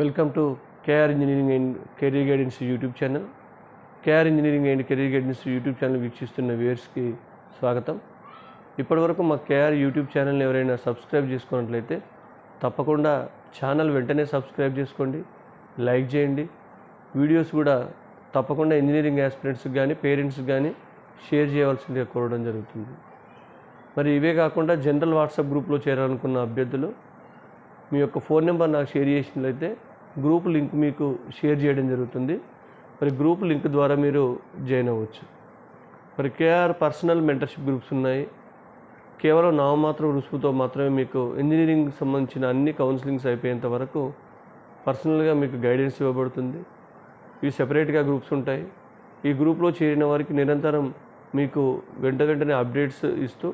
Welcome to KR engineering and career guidance YouTube channel. KR engineering and career guidance YouTube channel వీక్షిస్తున్న వ్యూయర్స్కి స్వాగతం. ఇప్పటివరకు మా KR YouTube ఛానల్ని ఎవరైనా సబ్స్క్రైబ్ చేసుకున్నట్లయితే తప్పకుండా ఛానల్ వెంటనే సబ్స్క్రైబ్ చేసుకోండి లైక్ చేయండి. వీడియోస్ కూడా తప్పకుండా ఇంజనీరింగ్ యాస్పిరెంట్స్కి కానీ పేరెంట్స్కి కానీ షేర్ చేయవలసిందిగా కోరడం జరుగుతుంది. మరి ఇవే కాకుండా జనరల్ వాట్సాప్ గ్రూప్లో చేరాలనుకున్న అభ్యర్థులు మీ యొక్క ఫోన్ నెంబర్ నాకు షేర్ చేసినట్లయితే గ్రూప్ లింక్ మీకు షేర్ చేయడం జరుగుతుంది. మరి గ్రూప్ లింక్ ద్వారా మీరు జాయిన్ అవ్వచ్చు. మరి కేఆర్ పర్సనల్ మెంటర్షిప్ గ్రూప్స్ ఉన్నాయి. కేవలం నామమాత్రం రుసుముతో మాత్రమే మీకు ఇంజనీరింగ్ సంబంధించిన అన్ని కౌన్సిలింగ్స్ అయిపోయేంత వరకు పర్సనల్గా మీకు గైడెన్స్ ఇవ్వబడుతుంది. ఇవి సెపరేట్గా గ్రూప్స్ ఉంటాయి. ఈ గ్రూప్లో చేరిన వారికి నిరంతరం మీకు వెంట వెంటనే అప్డేట్స్ ఇస్తూ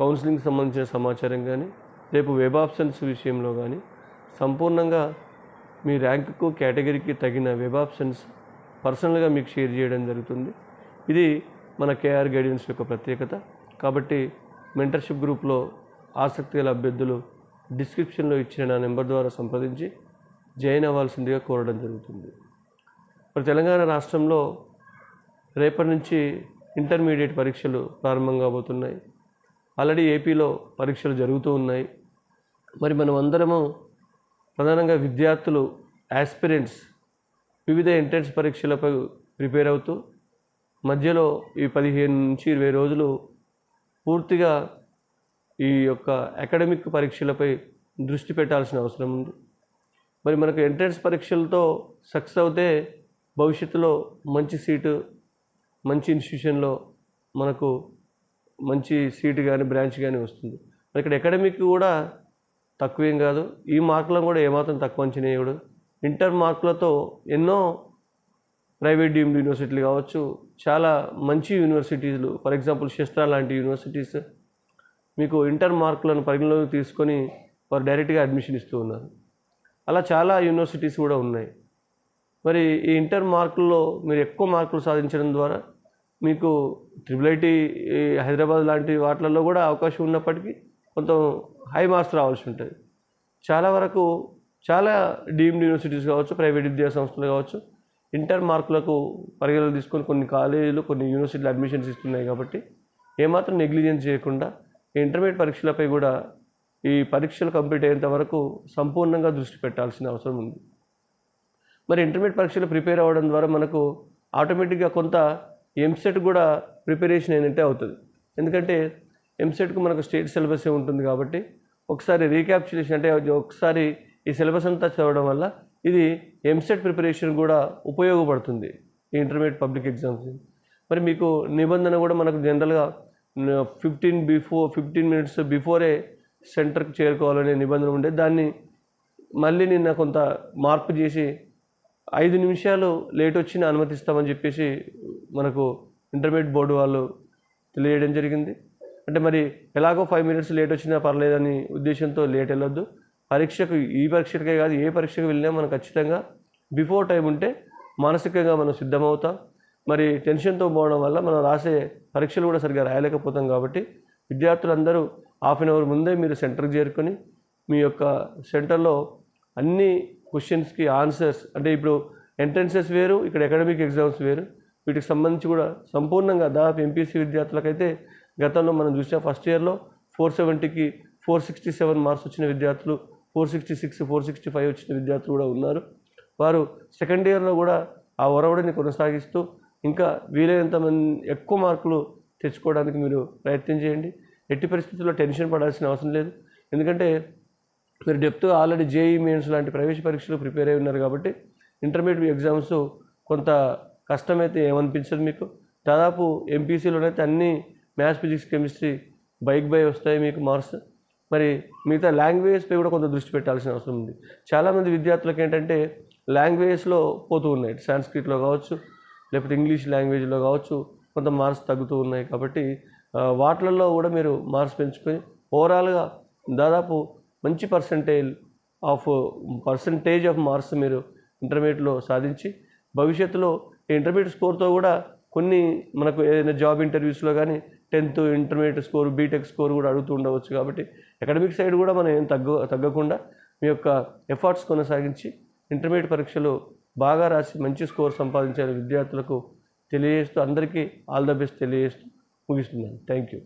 కౌన్సిలింగ్ సంబంధించిన సమాచారం కానీ రేపు వెబ్ ఆప్షన్స్ విషయంలో కానీ సంపూర్ణంగా మీ ర్యాంకుకు కేటగిరీకి తగిన వెబ్ ఆప్షన్స్ పర్సనల్గా మీకు షేర్ చేయడం జరుగుతుంది. ఇది మన కేఆర్ గైడెన్స్ యొక్క ప్రత్యేకత. కాబట్టి మెంటర్షిప్ గ్రూప్లో ఆసక్తి గల అభ్యర్థులు డిస్క్రిప్షన్లో ఇచ్చిన నా నెంబర్ ద్వారా సంప్రదించి జాయిన్ అవ్వాల్సిందిగా కోరడం జరుగుతుంది. మరి తెలంగాణ రాష్ట్రంలో రేపటి నుంచి ఇంటర్మీడియట్ పరీక్షలు ప్రారంభం కాబోతున్నాయి. ఆల్రెడీ ఏపీలో పరీక్షలు జరుగుతూ ఉన్నాయి. మరి మనం అందరము ప్రధానంగా విద్యార్థులు యాస్పిరెంట్స్ వివిధ ఎంట్రన్స్ పరీక్షలపై ప్రిపేర్ అవుతూ మధ్యలో ఈ పదిహేను నుంచి ఇరవై రోజులు పూర్తిగా ఈ యొక్క అకాడమిక్ పరీక్షలపై దృష్టి పెట్టాల్సిన అవసరం ఉంది. మరి మనకు ఎంట్రన్స్ పరీక్షలతో సక్సెస్ అవుతే భవిష్యత్తులో మంచి సీటు మంచి ఇన్స్టిట్యూషన్లో మనకు మంచి సీటు కానీ బ్రాంచ్ కానీ వస్తుంది. మరి ఇక్కడ అకాడమిక్ కూడా తక్కువేం కాదు. ఈ మార్కులను కూడా ఏమాత్రం తక్కువ అంచనా వేయడు. ఇంటర్ మార్కులతో ఎన్నో ప్రైవేట్ డీమ్డ్ యూనివర్సిటీలు కావచ్చు చాలా మంచి యూనివర్సిటీలు ఫర్ ఎగ్జాంపుల్ శిస్త్రా లాంటి యూనివర్సిటీస్ మీకు ఇంటర్ మార్కులను పరిగణలోకి తీసుకొని వారు డైరెక్ట్గా అడ్మిషన్ ఇస్తూ ఉన్నారు. అలా చాలా యూనివర్సిటీస్ కూడా ఉన్నాయి. మరి ఈ ఇంటర్ మార్కుల్లో మీరు ఎక్కువ మార్కులు సాధించడం ద్వారా మీకు ట్రిపుల్ ఐటీ హైదరాబాద్ లాంటి వాటిలలో కూడా అవకాశం ఉన్నప్పటికీ కొంత హై మార్క్స్ రావాల్సి ఉంటుంది. చాలా వరకు చాలా డీమ్డ్ యూనివర్సిటీస్ కావచ్చు ప్రైవేట్ విద్యా సంస్థలు కావచ్చు ఇంటర్ మార్కులకు పరిగణలు తీసుకొని కొన్ని కాలేజీలు కొన్ని యూనివర్సిటీలు అడ్మిషన్స్ ఇస్తున్నాయి కాబట్టి ఏమాత్రం నెగ్లిజెన్స్ చేయకుండా ఈ ఇంటర్మీడియట్ పరీక్షలపై కూడా ఈ పరీక్షలు కంప్లీట్ అయ్యేంత వరకు సంపూర్ణంగా దృష్టి పెట్టాల్సిన అవసరం ఉంది. మరి ఇంటర్మీడియట్ పరీక్షలు ప్రిపేర్ అవ్వడం ద్వారా మనకు ఆటోమేటిక్గా కొంత ఎంసెట్ కూడా ప్రిపరేషన్ అయినట్టే అవుతుంది. ఎందుకంటే ఎంసెట్కు మనకు స్టేట్ సిలబస్ ఉంటుంది కాబట్టి ఒకసారి రీక్యాప్చులేషన్ అంటే ఒకసారి ఈ సిలబస్ అంతా చదవడం వల్ల ఇది ఎంసెట్ ప్రిపరేషన్ కూడా ఉపయోగపడుతుంది ఈ ఇంటర్మీడియట్ పబ్లిక్ ఎగ్జామ్స్ మరి మీకు నిబంధన కూడా మనకు జనరల్గా ఫిఫ్టీన్ బిఫోర్ ఫిఫ్టీన్ మినిట్స్ బిఫోరే సెంటర్కి చేరుకోవాలనే నిబంధన ఉండే. దాన్ని మళ్ళీ నిన్న కొంత మార్పు చేసి ఐదు నిమిషాలు లేట్ వచ్చిన అనుమతిస్తామని చెప్పేసి మనకు ఇంటర్మీడియట్ బోర్డు వాళ్ళు తెలియజేయడం జరిగింది. అంటే మరి ఎలాగో ఫైవ్ మినిట్స్ లేట్ వచ్చినా పర్లేదని ఉద్దేశంతో లేట్ వెళ్ళొద్దు. పరీక్షకు ఈ పరీక్షకే కాదు ఏ పరీక్షకు వెళ్ళినా మనం ఖచ్చితంగా బిఫోర్ టైం ఉంటే మానసికంగా మనం సిద్ధమవుతాం. మరి టెన్షన్తో పోవడం వల్ల మనం రాసే పరీక్షలు కూడా సరిగ్గా రాయలేకపోతాం కాబట్టి విద్యార్థులందరూ హాఫ్ అన్ అవర్ ముందే మీరు సెంటర్కి చేరుకొని మీ యొక్క సెంటర్లో అన్ని క్వశ్చన్స్కి ఆన్సర్స్ అంటే ఇప్పుడు ఎంట్రన్సెస్ వేరు ఇక్కడ అకాడమిక్ ఎగ్జామ్స్ వేరు. వీటికి సంబంధించి కూడా సంపూర్ణంగా దాదాపు ఎంపీసీ విద్యార్థులకైతే గతంలో మనం చూసిన ఫస్ట్ ఇయర్లో ఫోర్ సెవెంటీకి ఫోర్ సిక్స్టీ సెవెన్ మార్క్స్ వచ్చిన విద్యార్థులు four sixty six four sixty five వచ్చిన విద్యార్థులు కూడా ఉన్నారు. వారు సెకండ్ ఇయర్లో కూడా ఆ ఒరవడిని కొనసాగిస్తూ ఇంకా వీలైనంత మంది ఎక్కువ మార్కులు తెచ్చుకోవడానికి మీరు ప్రయత్నం చేయండి. ఎట్టి పరిస్థితుల్లో టెన్షన్ పడాల్సిన అవసరం లేదు. ఎందుకంటే మీరు డెప్త్ ఆల్రెడీ జేఈ మెయిన్స్ లాంటి ప్రవేశ పరీక్షలు ప్రిపేర్ అయి ఉన్నారు కాబట్టి ఇంటర్మీడియట్ ఎగ్జామ్స్ కొంత కష్టమైతే ఏమనిపించదు మీకు. దాదాపు ఎంపీసీలోనైతే అన్ని మ్యాథ్స్ ఫిజిక్స్ కెమిస్ట్రీ బైక్ బై వస్తాయి మీకు మార్క్స్. మరి మిగతా లాంగ్వేజ్పై కూడా కొంత దృష్టి పెట్టాల్సిన అవసరం ఉంది. చాలామంది విద్యార్థులకు ఏంటంటే లాంగ్వేజెస్లో పోతూ ఉన్నాయి. సాంస్క్రిట్లో కావచ్చు లేకపోతే ఇంగ్లీష్ లాంగ్వేజ్లో కావచ్చు కొంత మార్క్స్ తగ్గుతూ ఉన్నాయి కాబట్టి వాటిలలో కూడా మీరు మార్క్స్ పెంచుకొని ఓవరాల్గా దాదాపు మంచి percentage of percentage of marks మీరు ఇంటర్మీడియట్లో సాధించి భవిష్యత్తులో ఈ ఇంటర్మీడియట్ స్కోర్తో కూడా కొన్ని మనకు ఏదైనా జాబ్ ఇంటర్వ్యూస్లో కానీ tenth intermediate score BTech score కూడా అడుగుతూ ఉండవచ్చు కాబట్టి అకాడమిక్ సైడ్ కూడా మనం ఏం తగ్గ తగ్గకుండా మీ యొక్క ఎఫర్ట్స్ కొనసాగించి ఇంటర్మీడియట్ పరీక్షలో బాగా రాసి మంచి స్కోర్ సంపాదించాలి విద్యార్థులకు తెలియజేస్తూ అందరికీ ఆల్ ద బెస్ట్ తెలియజేస్తూ ముగిస్తున్నాను. Thank you.